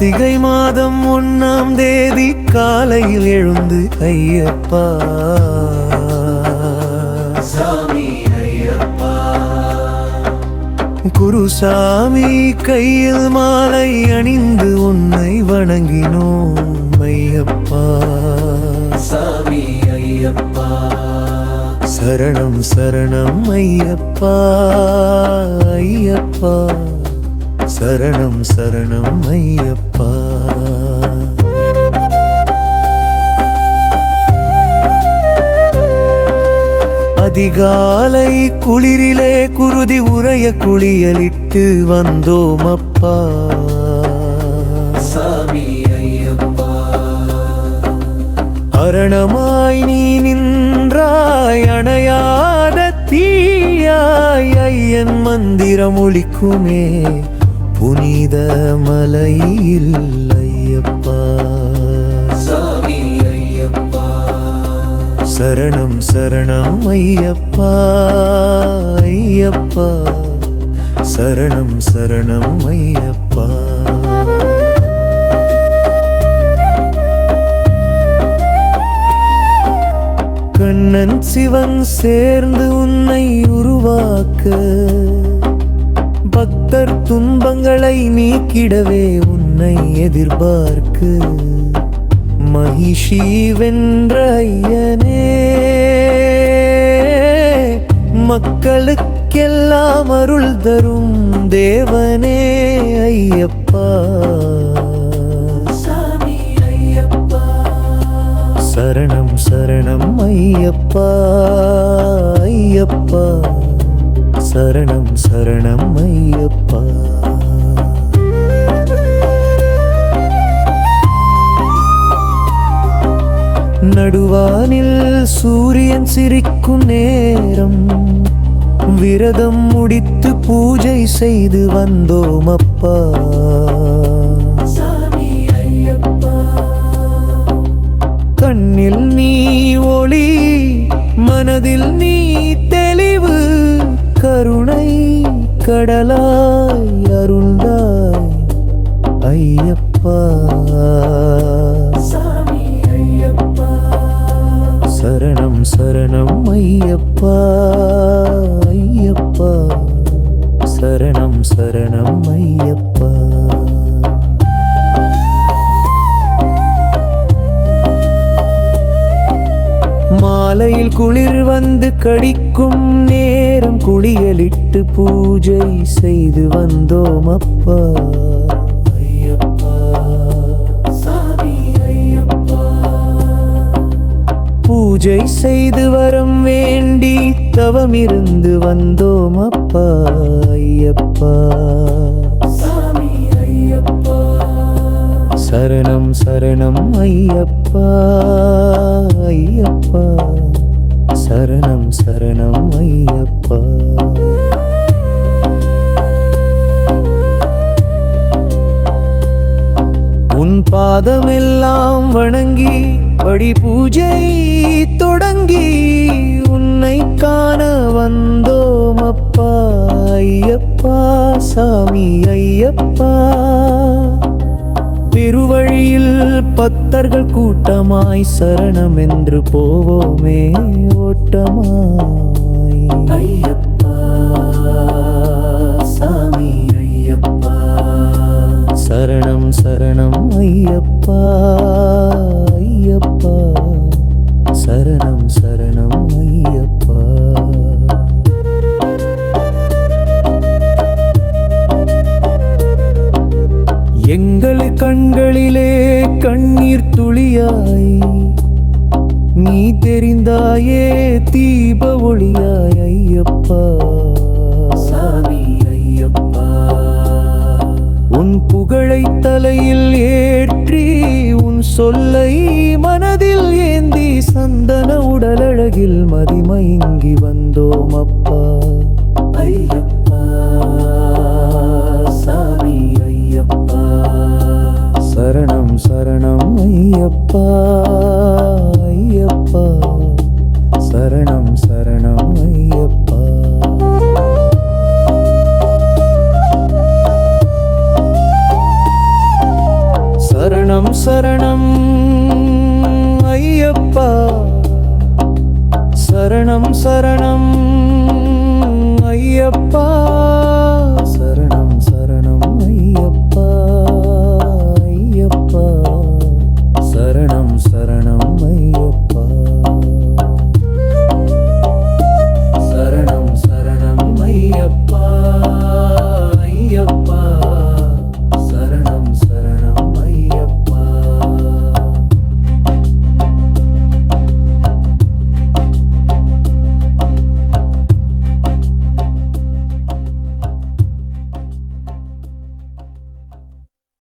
கார்த்திகை மாதம் ஒன்னாம் தேதி காலையில் எழுந்து ஐயப்பா. சாமி ஐயப்பா. குருசாமி கையில் மாலை அணிந்து உன்னை வணங்கினோம் ஐயப்பா. சாமி ஐயப்பா. சரணம் சரணம் ஐயப்பா ஐயப்பா. சரணம் சரணம் ஐயப்பா. அதிகாலை குளிரிலே குருதி உறைய குளியலிட்டு வந்தோம் அப்பா சாமி ஐயப்பா. அரணமாய் நீ நின்றாய் அணையாத தீயாய் ஐயன் மந்திரம் ஒலிக்குமே புனித மலையில் ஐயப்பா சரணம் சரணம் ஐயப்பா ஐயப்பா. சரணம் சரணம் ஐயப்பா. கண்ணன் சிவன் சேர்ந்து உன்னை உருவாக்க பக்தர் துன்பங்களை நீக்கிடவே உன்னை எதிர்பார்க்கு. மகிஷி வென்ற ஐயனே மக்களுக்கெல்லாம் அருள் தரும் தேவனே ஐயப்பா. சரணம் சரணம் ஐயப்பா ஐயப்பா. சரணம் சரணம் ஐயப்பா. நடுவானில் சூரியன் சிரிக்கும் நேரம் விரதம் முடித்து பூஜை செய்து வந்தோம் அப்பா. கடலாய் அருள்தாய் ஐயப்பா. சரணம் சரணம் ஐயப்பா ஐயப்பா. சரணம் சரணம் ஐயப்பா. மாலையில் குளிர் வந்து கடிக்கும் நேரம் குளியலிட்டு பூஜை செய்து வந்தோம் அப்பா. ஐயப்பா பூஜை செய்து வரம் வேண்டி தவமிருந்து வந்தோம் அப்பா ஐயப்பா ஐயப்பா. சரணம் சரணம் ஐயப்பா ஐயப்பா. சரணம் சரணம் ஐயப்பா. பாதமெல்லாம் வணங்கி படி பூஜை தொடங்கி உன்னை காண வந்தோம் அப்பா ஐயப்பா சாமி ஐயப்பா. பெருவழியில் பக்தர்கள் கூட்டமாய் சரணம் என்று போவோமே ஓட்டமாய். ஐயப்பா. சரணம் ஐயப்பா ஐயப்பா. சரணம் சரணம் ஐயப்பா. எங்கள் கண்களிலே கண்ணீர் துளியாய் நீ தெரிந்தாயே தீப ஒளியாய். சந்தன உடலழகில் மதிமயங்கி வந்தோம் அப்பா ஐயப்பா சாமி ஐயப்பா. சரணம் சரணம் ஐயப்பா ஐயப்பா. சரணம் சரணம் ஐயப்பா. சரணம் சரணம் ஐயப்பா. சரணம் சரணம். ஐயப்பா.